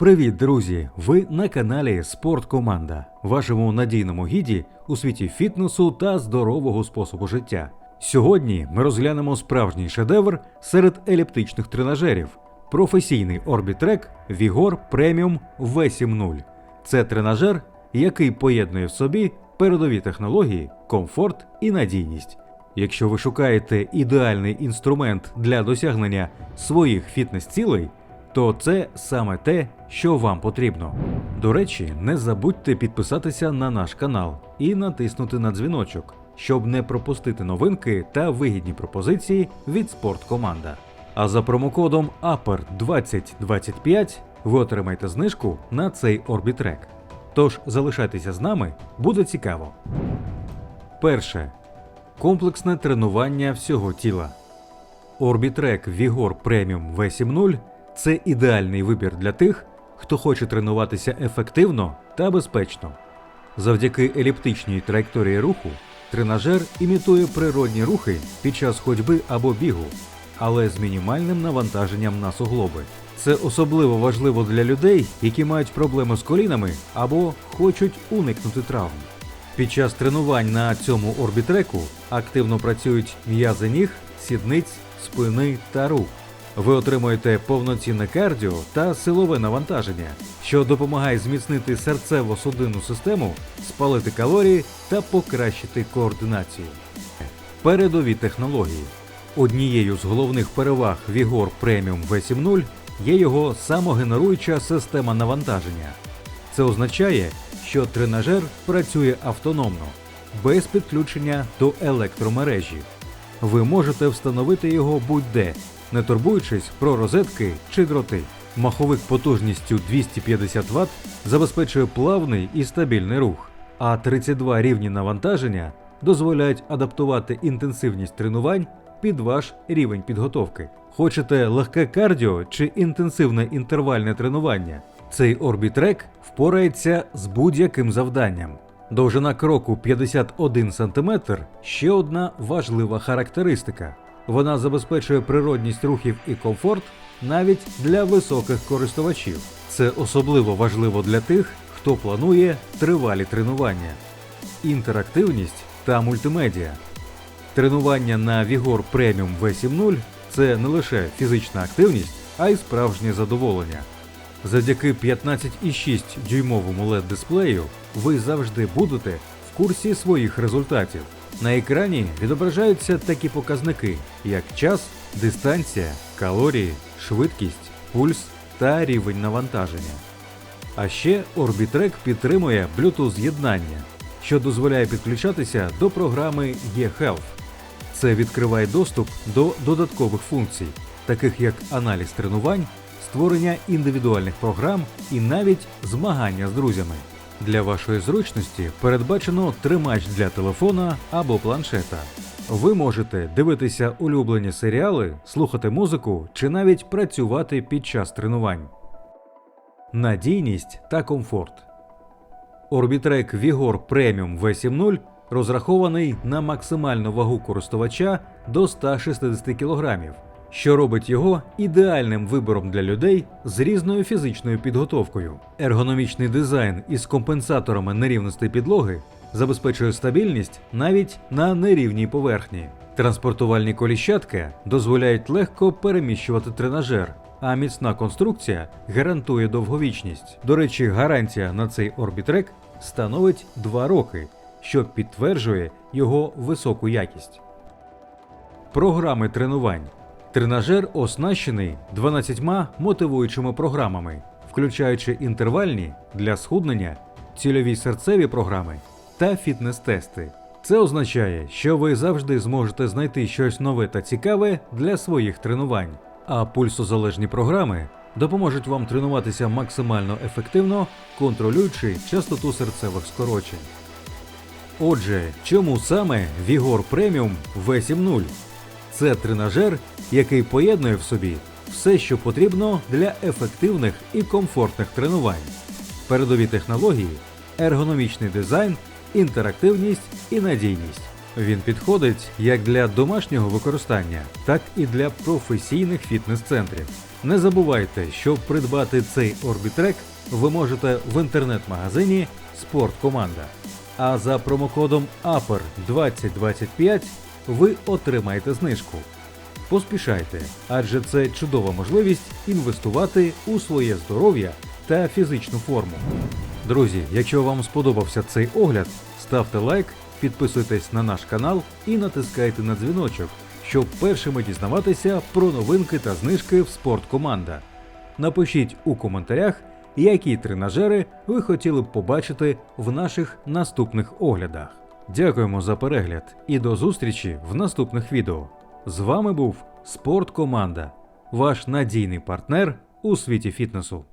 Привіт, друзі! Ви на каналі Спорткоманда, вашому надійному гіді у світі фітнесу та здорового способу життя. Сьогодні ми розглянемо справжній шедевр серед еліптичних тренажерів професійний орбітрек Vigor Premium V70. Це тренажер, який поєднує в собі передові технології, комфорт і надійність. Якщо ви шукаєте ідеальний інструмент для досягнення своїх фітнес-цілей, то це саме те, що вам потрібно. До речі, не забудьте підписатися на наш канал і натиснути на дзвіночок, щоб не пропустити новинки та вигідні пропозиції від спорткоманда. А за промокодом APER2025 ви отримаєте знижку на цей орбітрек. Тож залишайтеся з нами, буде цікаво. Перше. Комплексне тренування всього тіла. Orbitrek Vigor Premium V70 це ідеальний вибір для тих, хто хоче тренуватися ефективно та безпечно. Завдяки еліптичній траєкторії руху тренажер імітує природні рухи під час ходьби або бігу, але з мінімальним навантаженням на суглоби. Це особливо важливо для людей, які мають проблеми з колінами або хочуть уникнути травм. Під час тренувань на цьому орбітреку активно працюють м'язи ніг, сідниць, спини та рук. Ви отримуєте повноцінне кардіо та силове навантаження, що допомагає зміцнити серцево-судинну систему, спалити калорії та покращити координацію. Передові технології. Однією з головних переваг Vigor Premium V70 є його самогенеруюча система навантаження. Це означає, що тренажер працює автономно, без підключення до електромережі. Ви можете встановити його будь-де, не турбуючись про розетки чи дроти. Маховик потужністю 250 Вт забезпечує плавний і стабільний рух, а 32 рівні навантаження дозволяють адаптувати інтенсивність тренувань під ваш рівень підготовки. Хочете легке кардіо чи інтенсивне інтервальне тренування? Цей орбітрек впорається з будь-яким завданням. Довжина кроку 51 см – ще одна важлива характеристика. Вона забезпечує природність рухів і комфорт навіть для високих користувачів. Це особливо важливо для тих, хто планує тривалі тренування, інтерактивність та мультимедіа. Тренування на Vigor Premium V70 – це не лише фізична активність, а й справжнє задоволення. Завдяки 15,6 дюймовому LED дисплею ви завжди будете в курсі своїх результатів. На екрані відображаються такі показники, як час, дистанція, калорії, швидкість, пульс та рівень навантаження. А ще Orbitrek підтримує Bluetooth з'єднання, що дозволяє підключатися до програми eHealth. Це відкриває доступ до додаткових функцій, таких як аналіз тренувань, створення індивідуальних програм і навіть змагання з друзями. Для вашої зручності передбачено тримач для телефона або планшета. Ви можете дивитися улюблені серіали, слухати музику чи навіть працювати під час тренувань. Надійність та комфорт. Orbitrek Vigor Premium V70 розрахований на максимальну вагу користувача до 160 кг, що робить його ідеальним вибором для людей з різною фізичною підготовкою. Ергономічний дизайн із компенсаторами нерівностей підлоги забезпечує стабільність навіть на нерівній поверхні. Транспортувальні коліщатки дозволяють легко переміщувати тренажер, а міцна конструкція гарантує довговічність. До речі, гарантія на цей орбітрек становить 2 роки, що підтверджує його високу якість. Програми тренувань. Тренажер оснащений 12 мотивуючими програмами, включаючи інтервальні для схуднення, цільові серцеві програми та фітнес-тести. Це означає, що ви завжди зможете знайти щось нове та цікаве для своїх тренувань, а пульсозалежні програми допоможуть вам тренуватися максимально ефективно, контролюючи частоту серцевих скорочень. Отже, чому саме Vigor Premium V70? Це тренажер, який поєднує в собі все, що потрібно для ефективних і комфортних тренувань, передові технології, ергономічний дизайн, інтерактивність і надійність. Він підходить як для домашнього використання, так і для професійних фітнес-центрів. Не забувайте, що придбати цей орбітрек ви можете в інтернет-магазині Спорткоманда. А за промокодом APER 2025 ви отримаєте знижку. Поспішайте, адже це чудова можливість інвестувати у своє здоров'я та фізичну форму. Друзі, якщо вам сподобався цей огляд, ставте лайк, підписуйтесь на наш канал і натискайте на дзвіночок, щоб першими дізнаватися про новинки та знижки в спорткоманда. Напишіть у коментарях, які тренажери ви хотіли б побачити в наших наступних оглядах. Дякуємо за перегляд і до зустрічі в наступних відео. З вами був Спорткоманда, ваш надійний партнер у світі фітнесу.